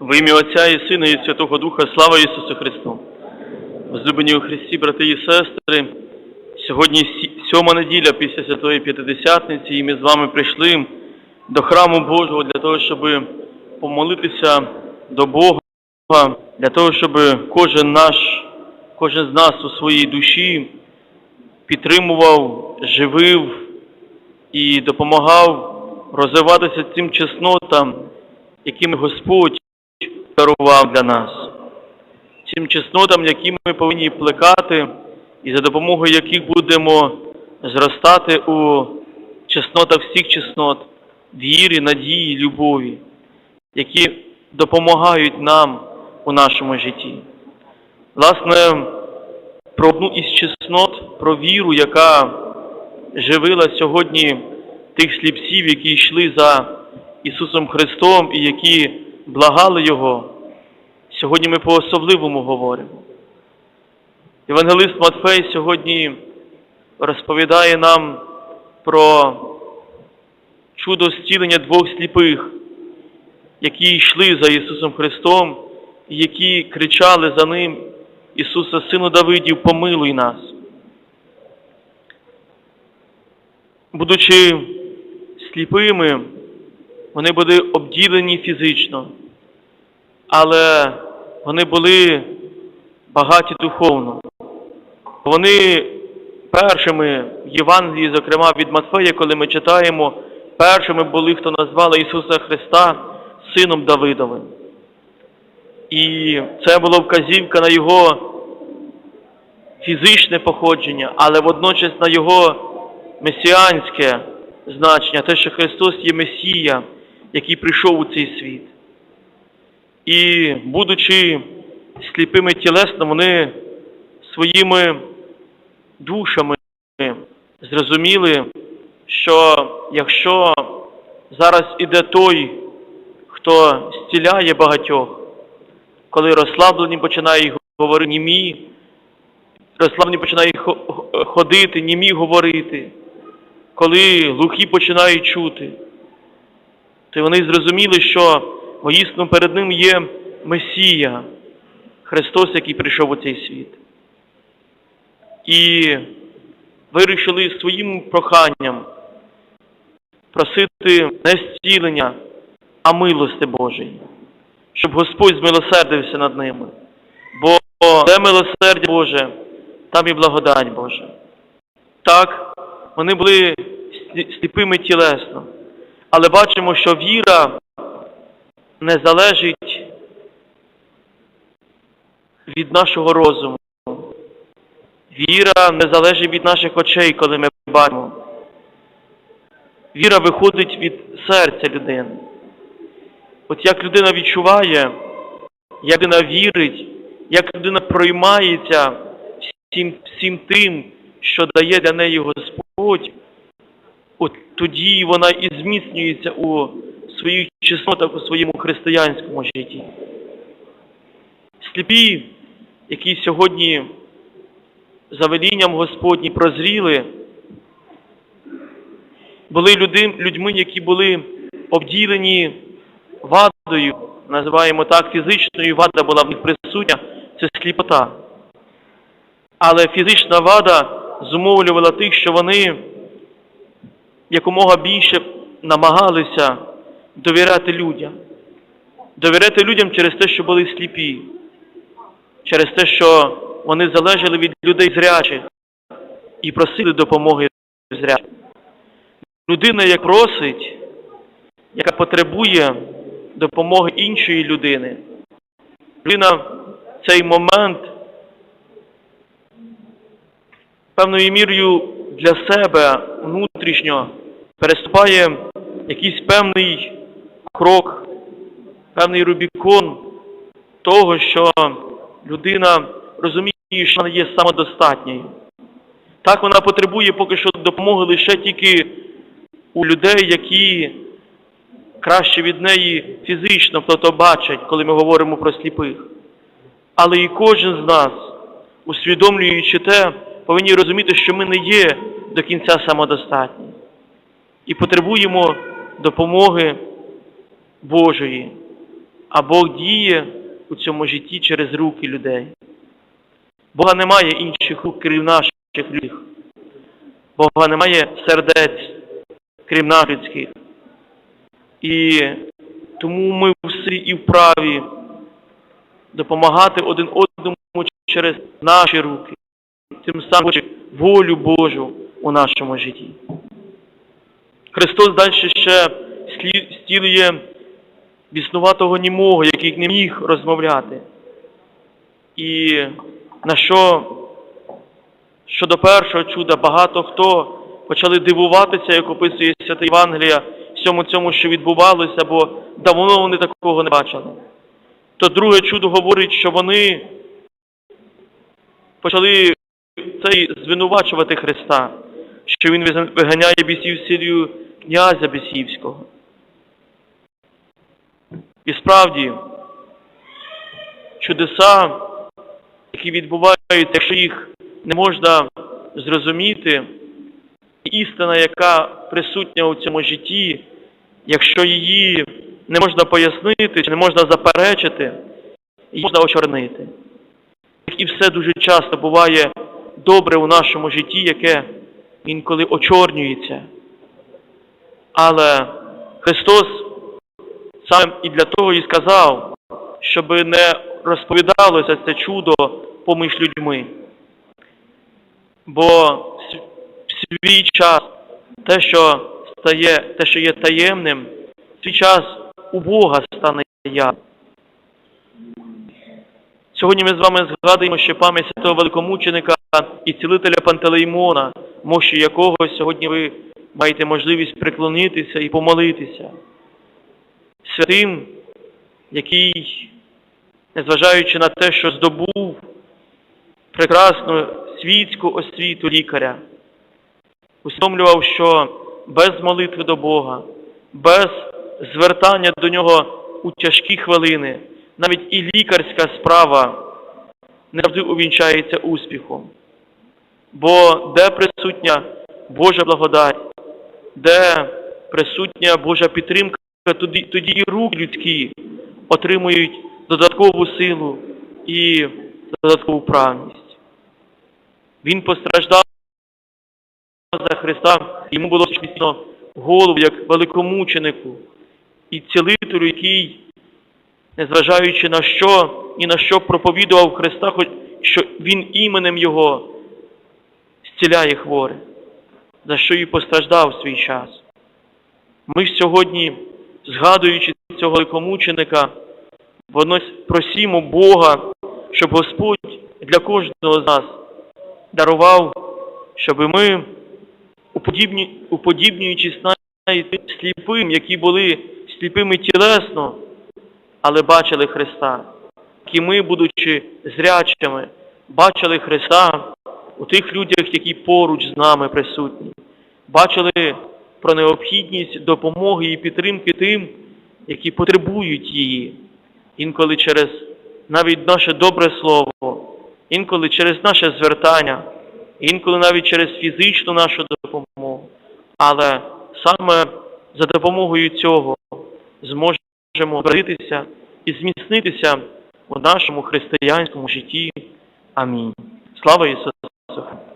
В ім'я Отця і Сина і Святого Духа, слава Ісусу Христу! Возлюблені у Христі, брати і сестри, сьогодні сьома неділя після Святої П'ятидесятниці, і ми з вами прийшли до храму Божого для того, щоб помолитися до Бога, для того, щоб кожен наш, кожен з нас у своїй душі підтримував, живив і допомагав розвиватися цим чеснотам, якими Господь дарував для нас, цим чеснотам, які ми повинні плекати, і за допомогою яких будемо зростати у чеснотах всіх чеснот, вірі, надії, любові, які допомагають нам у нашому житті. Власне, про одну із чеснот, про віру, яка живила сьогодні тих сліпців, які йшли за Ісусом Христом і які благали Його, сьогодні ми по-особливому говоримо. Євангелист Матфей сьогодні розповідає нам про чудо зцілення двох сліпих, які йшли за Ісусом Христом і які кричали за Ним, Ісуса, Сину Давидів, помилуй нас. Будучи сліпими, вони були обділені фізично, але вони були багаті духовно. Вони першими в Євангелії, зокрема від Матфея, коли ми читаємо, першими були, хто назвали Ісуса Христа Сином Давидовим. І це була вказівка на Його фізичне походження, але водночас на Його месіанське значення, те, що Христос є Месія, який прийшов у цей світ. І, будучи сліпими тілесно, вони своїми душами зрозуміли, що якщо зараз іде той, хто зціляє багатьох, коли розслаблені починає говорити німі, розслаблені починають ходити, німі говорити, коли глухі починають чути, то вони зрозуміли, що воїстину перед ним є Месія, Христос, який прийшов у цей світ. І вирішили своїм проханням просити не зцілення, а милости Божої, щоб Господь змилосердився над ними. Бо де милосердя Боже, там і благодать Божа. Так, вони були сліпими тілесно, але бачимо, що віра не залежить від нашого розуму. Віра не залежить від наших очей, коли ми бачимо. Віра виходить від серця людини. От як людина відчуває, як людина вірить, як людина проймається всім, всім тим, що дає для неї Господь, тоді вона і зміцнюється у своїх чеснотах у своєму християнському житті. Сліпі, які сьогодні за велінням Господні прозріли, були люди, людьми, які були обділені вадою, називаємо так, фізичною вада була в них присутня, це сліпота. Але фізична вада зумовлювала тих, що вони якомога більше намагалися довіряти людям. Довіряти людям через те, що були сліпі, через те, що вони залежали від людей зрячих і просили допомоги зрячих. Людина, як просить, яка потребує допомоги іншої людини, людина в цей момент певною мірою для себе внутрішньо переступає якийсь певний крок, певний рубікон того, що людина розуміє, що вона є самодостатньою. Так вона потребує поки що допомоги лише тільки у людей, які краще від неї фізично хто-то бачать, коли ми говоримо про сліпих. Але і кожен з нас, усвідомлюючи те, повинні розуміти, що ми не є до кінця самодостатні. І потребуємо допомоги Божої. а Бог діє у цьому житті через руки людей. Бога немає інших рук, крім наших людських. Бога немає сердець, крім наших людських. І тому ми всі і вправі допомагати один одному через наші руки, тим самим волю Божу у нашому житті. Христос далі ще стілює біснуватого німого, який не міг розмовляти. І на що щодо першого чуда багато хто почали дивуватися, як описує Свята Євангелія, всьому цьому, що відбувалося, бо давно вони такого не бачили. То друге чудо говорить, що вони почали цей звинувачувати Христа, що Він виганяє бісів силою князя бісівського. І справді, чудеса, які відбуваються, якщо їх не можна зрозуміти, істина, яка присутня у цьому житті, якщо її не можна пояснити, чи не можна заперечити, її можна очорнити. І все дуже часто буває добре у нашому житті, яке інколи очорнюється. Але Христос сам і для того і сказав, щоб не розповідалося це чудо поміж людьми. Бо свій час те, що стає, те, що є таємним, свій час у Бога стане явним. Сьогодні ми з вами згадуємо ще пам'ять святого великомученика і цілителя Пантелеймона, мощі якого сьогодні ви маєте можливість приклонитися і помолитися. Святим, який, незважаючи на те, що здобув прекрасну світську освіту лікаря, усвідомлював, що без молитви до Бога, без звертання до нього у тяжкі хвилини, навіть і лікарська справа не завжди увінчається успіхом. Бо де присутня Божа благодать, де присутня Божа підтримка, тоді, тоді і руки людські отримують додаткову силу і додаткову правність. Він постраждав за Христа, йому було спісно голову як великомученику і цілителю, який, незважаючи на що, ні на що проповідував Христа, хоч що Він іменем Його зціляє хворих, за що і постраждав свій час. Ми сьогодні, згадуючи цього великомученика, воно просімо Бога, щоб Господь для кожного з нас дарував, щоб ми, уподібнюючись навіть сліпим, які були сліпими тілесно, але бачили Христа, і ми, будучи зрячими, бачили Христа у тих людях, які поруч з нами присутні, бачили про необхідність допомоги і підтримки тим, які потребують її, інколи через навіть наше добре слово, інколи через наше звертання, інколи навіть через фізичну нашу допомогу. Але саме за допомогою цього зможемо боротися і зміцнитися у нашому християнському житті. Амінь. Слава Ісусу! Awesome.